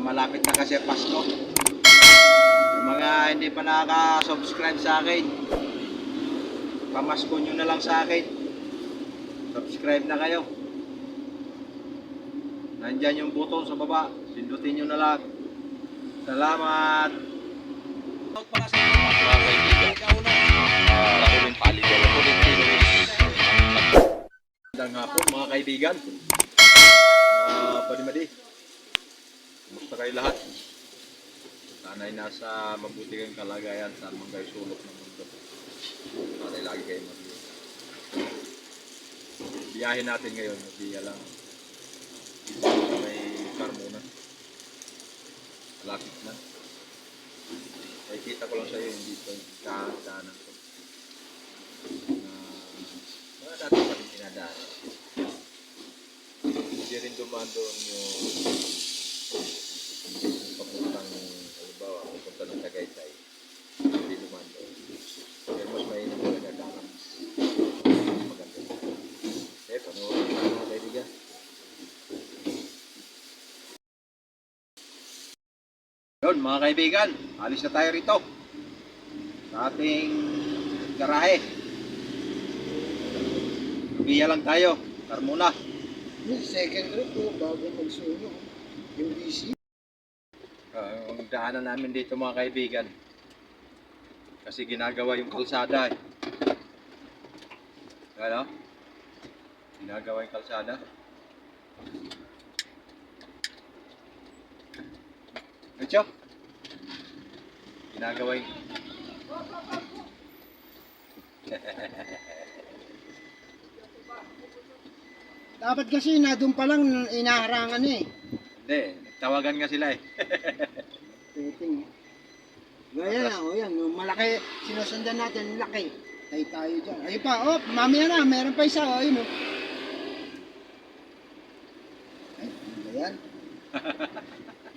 Malapit na kasi Pasko. Yung mga hindi pa nakaka-subscribe sa akin, pamasko nyo na lang sa akin. Subscribe na kayo. Nandyan yung button sa baba. Pindutin nyo na lang. Salamat! Out pa kasi Mga kaibigan, uh, nakuling paligaw ako din Magandang hapon mga kaibigan. Ah, Padimadi. Kumusta kayo lahat? Sana'y nasa mabuti kayong kalagayan sa mga kayo sulok ng mundo. Sana'y lagi kayong mag Biyahe natin ngayon, biya lang. May Carmona. Malapit na. Nakikita ko lang sa iyo yung dito, kahanan ko. Na mga dati pa rin pinadaan. Hindi rin dumaan doon yung papuntang, halimbawa, papunta ng Tagaytay. Hindi dumaan doon. Pero mas mainam mo nagdadaan. Mas maganda. Eh, panoorin mo mga kaibigan. Yun, mga kaibigan, alis na tayo rito. Sa ating garahe. Lubiya lang tayo. Carmona. Yung second group ko, bago magsuno. Yung DC. Uh, ang daanan namin dito mga kaibigan. Kasi ginagawa yung kalsada eh. Ano? Ginagawa yung kalsada. Ito? Ginagawa yung... Dapat kasi na doon pa lang inaharangan eh. Hindi, nagtawagan nga sila eh. Titing. Gaya na, o yan, yung malaki, sinusundan natin, yung laki. Tayo tayo dyan. Ayun pa, oh, mamaya na, meron pa isa, oh, ayun, oh. Ay, ano ba yan?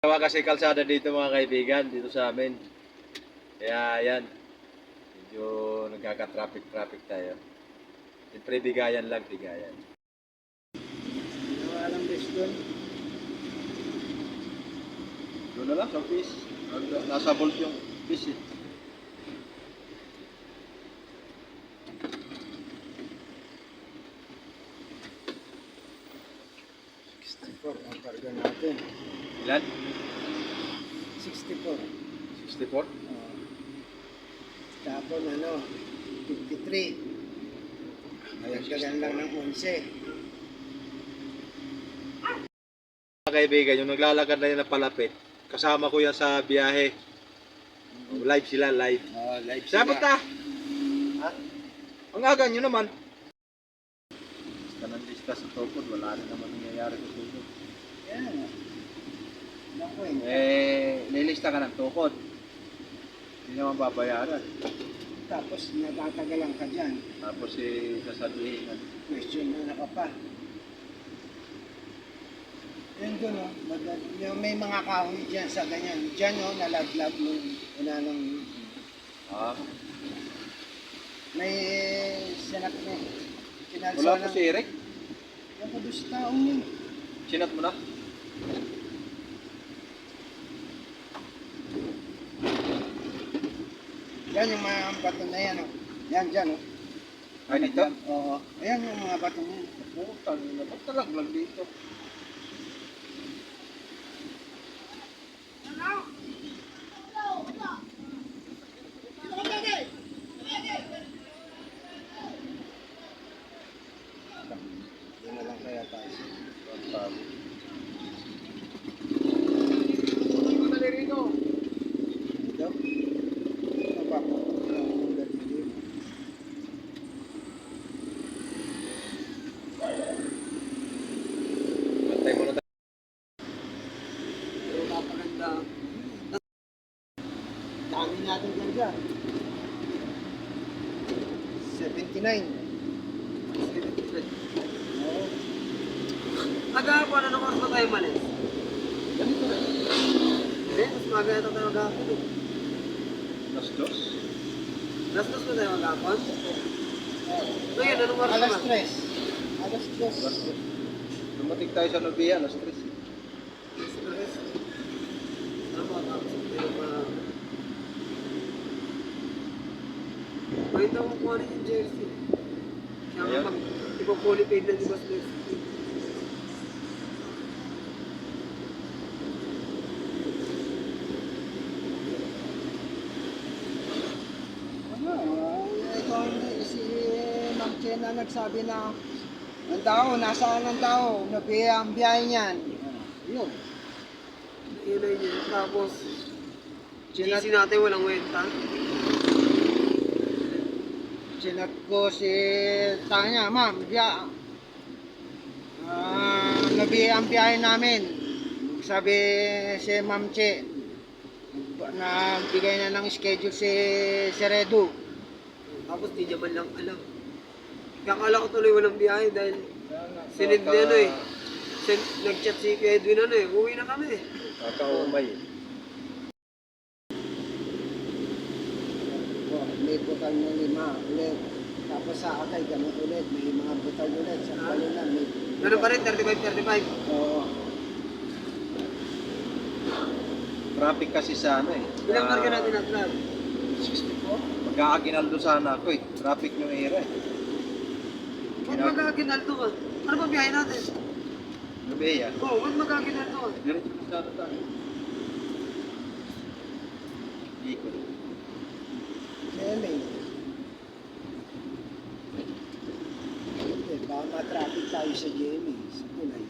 Gawa kasi kalsada dito mga kaibigan, dito sa amin. Kaya yan, medyo nagkaka-traffic-traffic tayo. Siyempre bigayan lang, bigayan. Ginawa lang best doon. Doon na lang sa fish. Nasa bolt yung fish eh. ang karga natin. Ilan? 64. 64? Oh. Tapon, ano, 53. Nagdagan lang ng 11. Mga kaibigan, yung naglalakad na yan na palapit, kasama ko yan sa biyahe. Live sila, live. Oh, live Sabot na! Ha? Ang aga nyo naman. Lista ng lista sa tukod, wala na naman nangyayari sa tukod. Yan. Eh, nilista ka ng tukod. Hindi naman babayaran. Tapos natatagalan ka dyan. Tapos eh, sasabihin na, Question na ka pa. Yan doon oh, madal- yung may mga kahoy dyan sa ganyan. Dyan oh, nalaglag nung una nung ah, may sinat na kinalsa wala po si Eric. Yung kabus taong yun. Sinat mo na? Yan yung mga bato na yan oh. Yan dyan oh. Ay, dito? Oo. Ayan yung mga bato na yan. Putang ina, ba't talaglag dito? maghapon. Alas dos? Alas dos ba tayo maghapon? So yun, anong oras Alas naman? tres. Alas tres. Alas tres. Dumating tayo sa Nobia, alas tres. Alas tres. Tama ka. Pero pa... Pwede akong kuha rin yung jersey. Kaya mag... Ipapulipaid na di ba? Chen na nagsabi na ang tao, nasaan ang tao, nabiya ang biyahe niyan. Yun. Ay yun. Tapos, Chinat, GC natin walang wenta. chinat ko si Tanya, ma'am, biya, ah, nabiya ang biyahe namin. Sabi si Ma'am Che, nagbigay na ng schedule si Seredo. Tapos di niya man lang alam. Kakala ko tuloy walang biyahe dahil sinid na ano eh. Sin, nag-chat si Kuya Edwin ano eh. Uwi na kami. Kakaumay. Oh, may butal na lima ulit. Tapos sa akay, ganun ulit. May mga butal ulit. Sa balina, may... Ganun pa rin, 35-35. Oo. Traffic kasi sa ano eh. Ilang marka natin na club? 64? Mag-aaginaldo sana ako eh. Traffic yung era eh. Huwag magkaginaldo ka. Ano ba biyahe natin? Nubeya. Oo, oh, huwag magkaginaldo ka. Diretso na sana tayo. Ikot. LA. Hindi, baka ma-traffic tayo sa GMA, sa Tulay.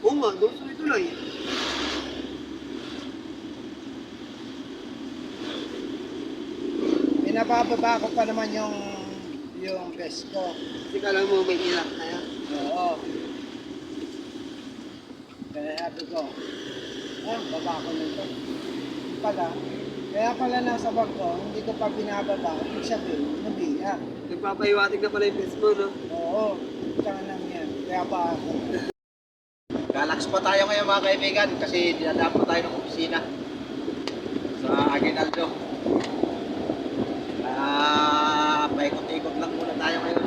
Oo nga, doon sa tulay. Pinabababa ko pa naman yung yung best ko. Kasi kala mo may ilak na yan. Oo. Kaya sabi ko, ah, baba ko nito. Pala, kaya pala nasa bag ko, hindi ko pa binababa. Ibig sabihin, nabiya. Nagpapahiwatig na pala yung best mo, no? Oo, tsaka lang yan. Kaya pa ako. Galax pa tayo ngayon mga kaibigan kasi dinadaan pa tayo ng opisina sa Aguinaldo. Ah, paikot-ikot lang muna tayo ngayon.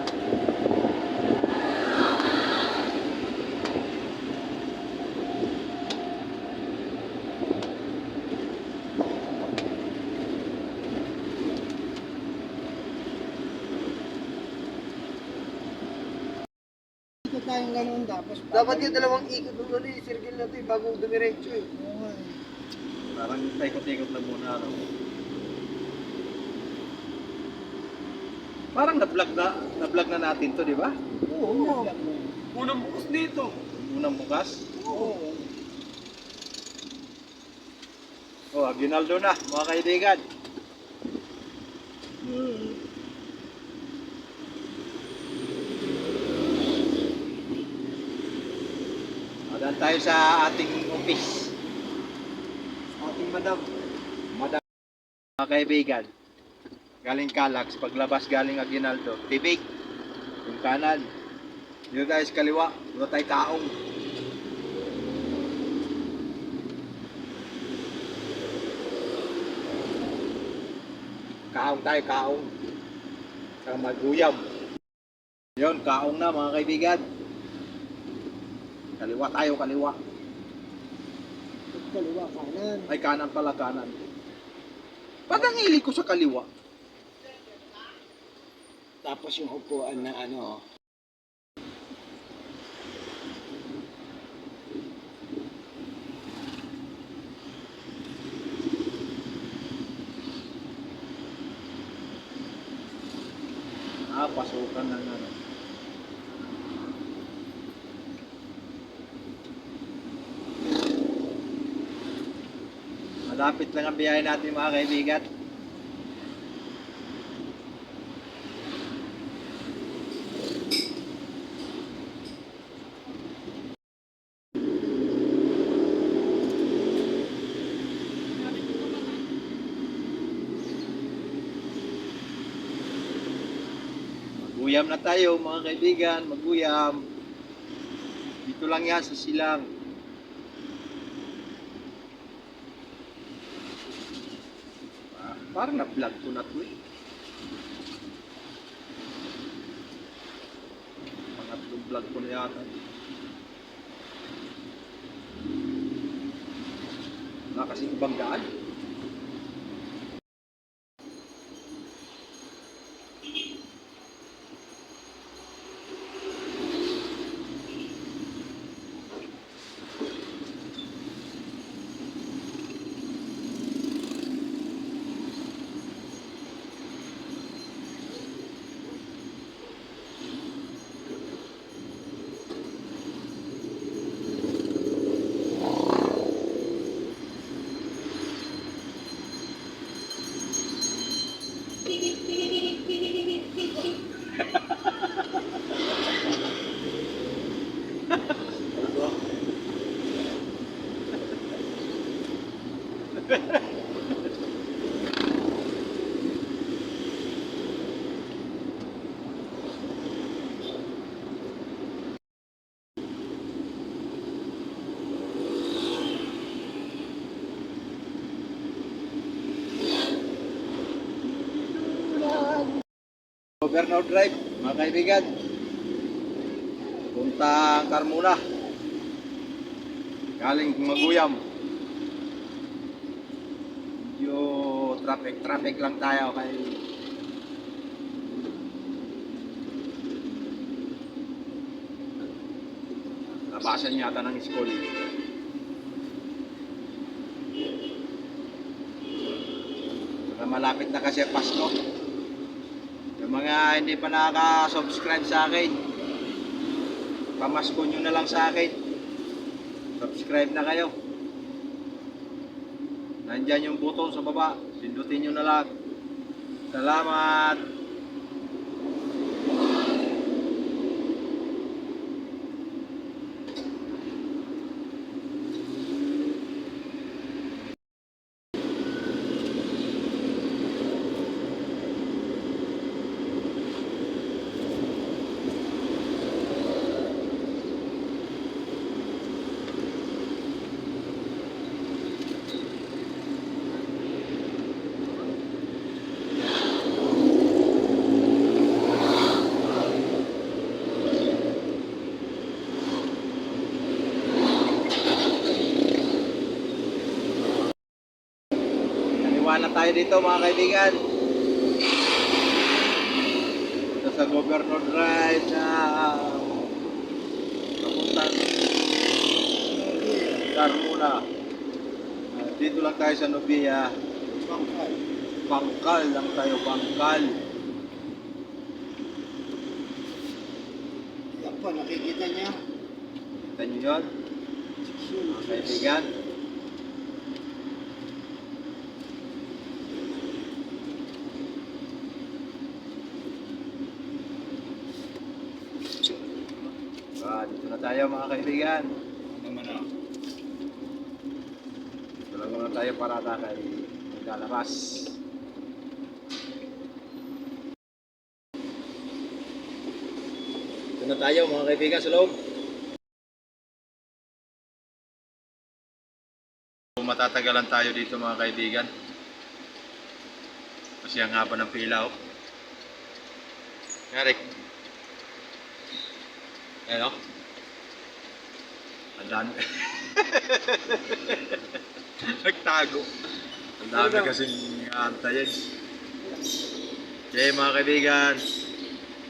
Tayong ganun tapos. Dapat yung dalawang ikot ng ano yung circle na ito eh, bago dumiretso eh. Oo nga eh. Parang paikot-ikot lang muna. Ano. Parang na-vlog na, na-vlog na natin to, di ba? Oo. Unang bukas dito. Unang bukas. Oo. Oh, Aguinaldo na, mga kaibigan. Adan sa ating office. Ating madam. Madam, mga kaibigan. Galing Calax, paglabas galing Aguinaldo. Tibig. Yung kanan. Dito tayo sa kaliwa. Dito tayo taong. Kaong tayo, kaong. Saka maguyam. Yun, kaong na mga kaibigan. Kaliwa tayo, kaliwa. Kaliwa kanan. Ay, kanan pala, kanan. Ba't ang ko sa kaliwa? Tapos yung upuan na ano. Ah, pasukan ng ano. Malapit lang ang biyahe natin mga kaibigan. Maguyam na tayo mga kaibigan, maguyam. Dito lang yan sa silang. Parang na-vlog ko na to eh. Pangatlong vlog ko na yata. Wala kasi ibang daan. Governor Drive, mga kaibigan. Puntang Carmona. Galing Maguyam. Traffic, traffic lang tayo kay Labasan yata ng school. Saka malapit na kasi Pasko. Yung mga hindi pa nakaka-subscribe sa akin, pamasko nyo na lang sa akin. Subscribe na kayo. Nandyan yung button sa baba. Pindutin nyo na lang. Salamat! Tayo dito mga kaibigan. Ito sa Governor Drive na papuntang Carmona. Ah, dito lang tayo sa Nubia. Bangkal. Bangkal lang tayo, Bangkal. Yan po, nakikita niya. Kita nyo yun, mga kaibigan. Ah, dito na tayo mga kaibigan. Dito lang muna tayo para kay maglalabas. Dito na tayo mga kaibigan sa loob. Matatagalan tayo dito mga kaibigan. Kasi ang haba ng pila oh. Ngarik. Ayan oh. Ang dami. Nagtago. Ang dami Ano kasing antayin. Okay mga kaibigan.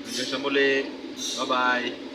Hanggang sa muli. Bye-bye.